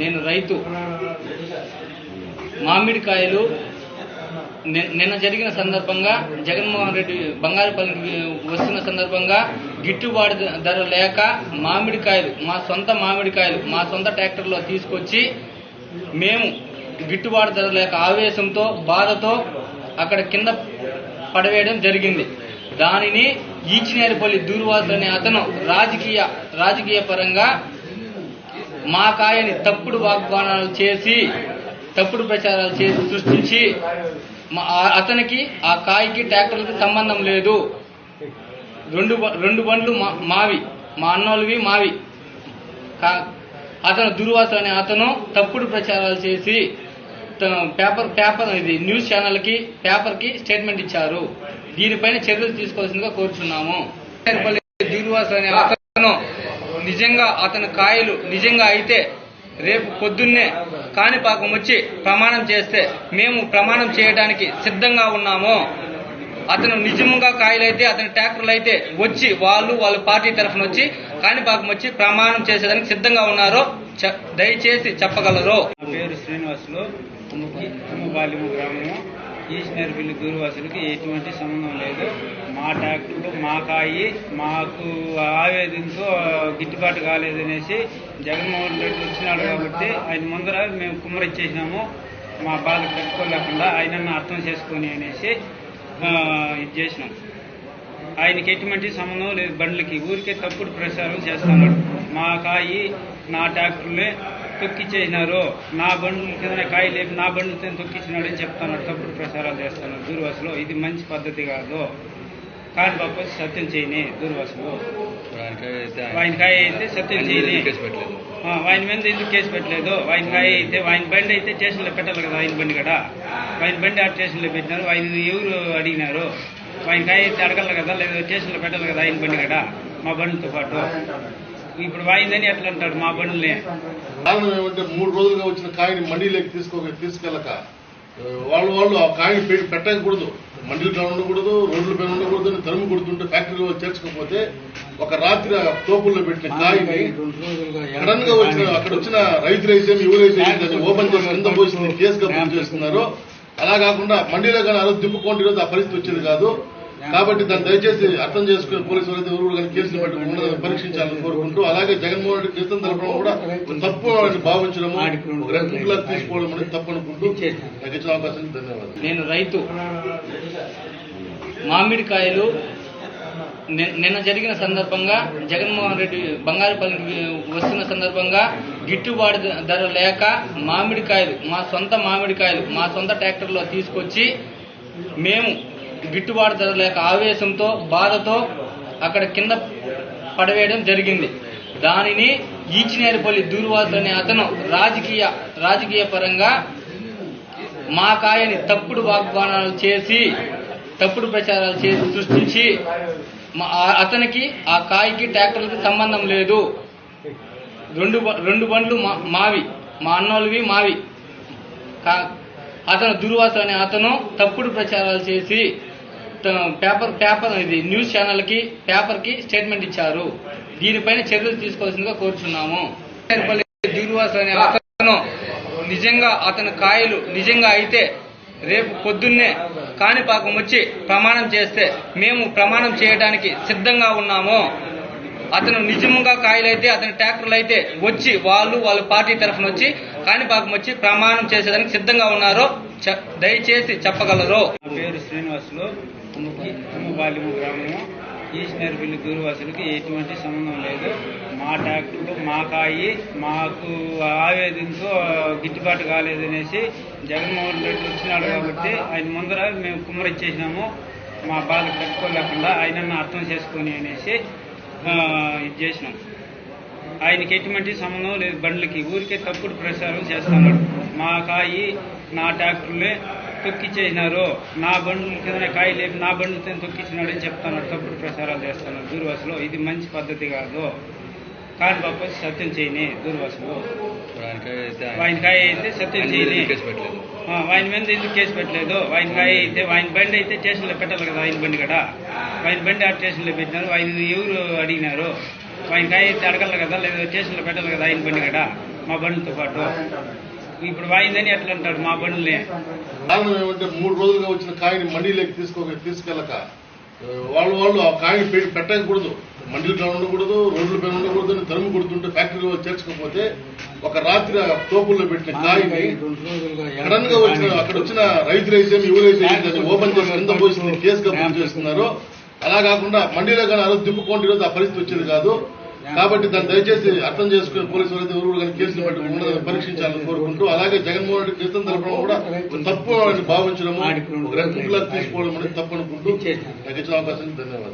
నేను రైతు. మామిడికాయలు నిన్న జరిగిన సందర్భంగా జగన్మోహన్ రెడ్డి బంగారుపల్లికి వస్తున్న సందర్భంగా గిట్టుబాటు ధర లేక మామిడికాయలు మా సొంత మామిడికాయలు మా సొంత ట్రాక్టర్లో తీసుకొచ్చి మేము గిట్టుబాటు ధర లేక ఆవేశంతో బాధతో అక్కడ కింద పడవేయడం జరిగింది. దానిని ఈచినేరిపల్లి దూర్వాసు అనే అతను రాజకీయ రాజకీయ పరంగా మా కాయని తప్పుడు వాగ్దానాలు చేసి తప్పుడు ప్రచారాలు చేసి సృష్టించి మా అతనికి ఆ కాయకి ట్రాక్టర్లకి సంబంధం లేదు. రెండు బ- రెండు బండ్లు మా- మావి. మా అన్నోళ్ళవి మావి. అతను దుర్వాసు అనే అతను తప్పుడు ప్రచారాలు చేసి పేపర్ పేపర్ ఇది న్యూస్ ఛానల్కి పేపర్కి స్టేట్మెంట్ ఇచ్చారు. దీనిపైన చర్యలు తీసుకోవాల్సిందిగా కోరుచున్నాము. దుర్వాసు అనే అతను నిజంగా అతని కాయలు నిజంగా అయితే రేపు పొద్దున్నే కాణిపాకం వచ్చి ప్రమాణం చేస్తే మేము ప్రమాణం చేయడానికి సిద్ధంగా ఉన్నాము. అతను నిజంగా కాయలైతే అతని ట్రాక్టర్లు అయితే వచ్చి వాళ్ళు వాళ్ళ పార్టీ తరఫున వచ్చి కాణిపాకం వచ్చి ప్రమాణం చేసేదానికి సిద్ధంగా ఉన్నారో దయచేసి చెప్పగలరు. పేరు శ్రీనివాసులు. తుమ్మబాలిము గ్రామము. ఈశ్వరపల్లి గురువాసులకి ఎటువంటి సంబంధం లేదు. మా ట్రాక్టర్లు మా కాయి మాకు ఆవేదంతో గిట్టుబాటు కాలేదనేసి జగన్మోహన్ రెడ్డి వచ్చినాడు కాబట్టి ఆయన ముందర మేము కుమ్మరిచ్చేసినాము. మా బాధ పెట్టుకోలేకుండా ఆయన అర్థం చేసుకొని అనేసి ఇది చేసినాం. ఆయనకి ఎటువంటి సంబంధం లేదు. బండ్లకి ఊరికే తప్పుడు ప్రచారం చేస్తున్నాడు. మా కాయి నా ట్రాక్టర్లే తొక్కిచ్చేసినారు. నా బండ్ల కింద కాయ లేపి నా బండ్లతో తొక్కిచ్చినాడు అని చెప్తున్నాడు. తప్పుడు ప్రచారాలు చేస్తున్నాడు. దూర్వాసులో ఇది మంచి పద్ధతి కాదు. కాని బాబు సత్యం చేయని దూర్వాసులు ఆయన కాయ అయితే సత్యం చేయని. ఆ, ఆయన మీద ఎందుకు కేసు పెట్టలేదు? ఆయన కాయ అయితే ఆయన బండి అయితే స్టేషన్లో పెట్టాలి కదా ఆయన బండి కూడా. ఆయన బండి ఆ స్టేషన్లో పెట్టినారు ఆయన ఎవరు అడిగినారు? ఆయన కాయ అయితే అడగల కదా లేదా స్టేషన్లో పెట్టాలి కదా ఆయన బండి కూడా మా బండితో పాటు. ఇప్పుడు వాయిందని ఎట్లా అంటాడు మా బండిని కారణం ఏమంటే మూడు రోజులుగా వచ్చిన కాయని మండీలోకి తీసుకో తీసుకెళ్ళక వాళ్ళు వాళ్ళు ఆ కాయని పెట్టకూడదు. మండీల పైన ఉండకూడదు రోడ్ల పైన ఉండకూడదు అని తరుము కొడుతుంటే ఫ్యాక్టరీలో చేర్చకపోతే ఒక రాత్రి ఆ తోపుల్లో పెట్టిన కాయని సడన్గా వచ్చిన అక్కడ వచ్చిన రైతులైతే ఎవరైతే దాన్ని ఓపెన్ చేసి కింద పోసి కేసుగా బుక్ చేస్తున్నారు. అలా కాకుండా మండీలో కానీ అలా దిప్పుకోండి ఆ పరిస్థితి వచ్చేది కాదు. కాబట్టి దాన్ని దయచేసి అర్థం చేసుకుని పోలీసులు అయితే ఎవరు కానీ కేసులు పెట్టి ఉన్నదని పరీక్షించాలని కోరుకుంటూ అలాగే జగన్మోహన్ రెడ్డి క్రితం తెలపడం కూడా తప్పు భావించడము రెడ్లా తీసుకోవడం అనేది తప్పు అనుకుంటూ నాకు ఇచ్చిన అవకాశానికి ధన్యవాదాలు. నేను రైతు. మామిడికాయలు నిన్న జరిగిన సందర్భంగా జగన్మోహన్ రెడ్డి బంగారుపల్లికి వస్తున్న సందర్భంగా గిట్టుబాటు ధర లేక మామిడికాయలు మా సొంత మామిడికాయలు మా సొంత ట్రాక్టర్లో తీసుకొచ్చి మేము గిట్టుబాటు ధర లేక ఆవేశంతో బాధతో అక్కడ కింద పడవేయడం జరిగింది. దానిని ఈచినేరిపల్లి దూర్వాసు అనే అతను రాజకీయ రాజకీయ పరంగా మా కాయని తప్పుడు వాగ్దానాలు చేసి తప్పుడు ప్రచారాలు చేసి సృష్టించి మా అతనికి ఆ కాయకి ట్రాక్టర్లకి సంబంధం లేదు. రెండు బ- రెండు బండ్లు మా మావి మా అన్నోళ్ళవి మావి. అతను దుర్వాసు అనే అతను తప్పుడు ప్రచారాలు చేసి పేపర్ పేపర్ ఇది న్యూస్ ఛానల్కి పేపర్కి స్టేట్మెంట్ ఇచ్చారు. దీనిపైన చర్యలు తీసుకోవాల్సిందిగా కోరుచున్నాము. దుర్వాసు అనే అతను నిజంగా అతని కాయలు నిజంగా అయితే రేపు పొద్దున్నే కాణిపాకం వచ్చి ప్రమాణం చేస్తే మేము ప్రమాణం చేయడానికి సిద్ధంగా ఉన్నాము. అతను నిజంగా కాయలైతే అతని ట్రాక్టర్లు అయితే వచ్చి వాళ్ళు వాళ్ళ పార్టీ తరఫున వచ్చి కాణిపాకం వచ్చి ప్రమాణం చేసేదానికి సిద్ధంగా ఉన్నారు. దయచేసి చెప్పగలరు. నా పేరు శ్రీనివాసులు. తుమ్మబాలిము గ్రామము. బిల్లు దూర్వాసులకి ఎటువంటి సంబంధం లేదు. మా ట్రాక్టర్లు మా కాయి మాకు ఆవేదనతో గిట్టుబాటు కాలేదనేసి జగన్మోహన్ రెడ్డి వచ్చినాడు కాబట్టి ఆయన ముందర మేము కుమ్మరిచ్చేసినాము. మా బాధ కట్టుకోలేకుండా ఆయనను అర్థం చేసుకొని అనేసి ఇది చేసినాం. ఆయనకి ఎటువంటి సంబంధం లేదు. బండ్లకి ఊరికే తప్పుడు ప్రచారం చేస్తున్నాడు. మా కాయి నా ట్రాక్టర్లే తొక్కిచ్చేసినారు. నా బండ్ల కింద కాయ లేపి నా బండ్లతో తొక్కిచ్చినాడు అని చెప్తున్నాడు. తప్పుడు ప్రచారాలు చేస్తున్నాడు దూర్వాసులో. ఇది మంచి పద్ధతి కాదు. కాని బాబు సత్యం చేయని దూర్వాసులు. ఆయన కాయ అయితే సత్యం చేయని. ఆయన మీద ఎందుకు కేసు పెట్టలేదు? ఆయన కాయ అయితే ఆయన బండి అయితే స్టేషన్లో పెట్టాలి కదా ఆయన బండి కూడా. ఆయన బండి ఆ స్టేషన్లో పెట్టినారు. ఆయన ఎవరు అడిగినారు? ఆయన కాయ అయితే అడగల కదా లేదా స్టేషన్లో పెట్టాలి కదా ఆయన బండి కూడా. మా బండితో పాటు. ఇప్పుడు వాయిందని ఎట్లా అంటాడు మా బండిని కారణం ఏమంటే మూడు రోజులుగా వచ్చిన కాయని మండీలోకి తీసుకో తీసుకెళ్ళక వాళ్ళు వాళ్ళు ఆ కాయని పెట్టకూడదు. మండీల పైన ఉండకూడదు రోడ్ల పైన ఉండకూడదు అని తరుము కొడుతుంటే ఫ్యాక్టరీలో చేర్చకపోతే ఒక రాత్రి ఆ తోపుల్లో పెట్టిన కాయని సడన్గా వచ్చిన అక్కడ వచ్చిన రైతులు అయితే యువరైతే ఓపెన్ చేసి ఎంత పోసి కేసు బుక్ చేస్తున్నారో. అలా కాకుండా మండీలో కానీ ఆ రోజు దిప్పుకోండి ఈరోజు ఆ పరిస్థితి వచ్చేది కాదు. కాబట్టి దాన్ని దయచేసి అర్థం చేసుకుని పోలీసు ఎవరు కూడా కానీ కేసులు పెట్టి ఉండదని పరీక్షించాలని కోరుకుంటూ అలాగే జగన్మోహన్ రెడ్డి క్రితం తెలపడం కూడా తప్పు అని ఒక రెడ్ తీసుకోవడం అనేది తప్పు అనుకుంటూ నాకు ఇచ్చిన అవకాశానికి ధన్యవాదాలు.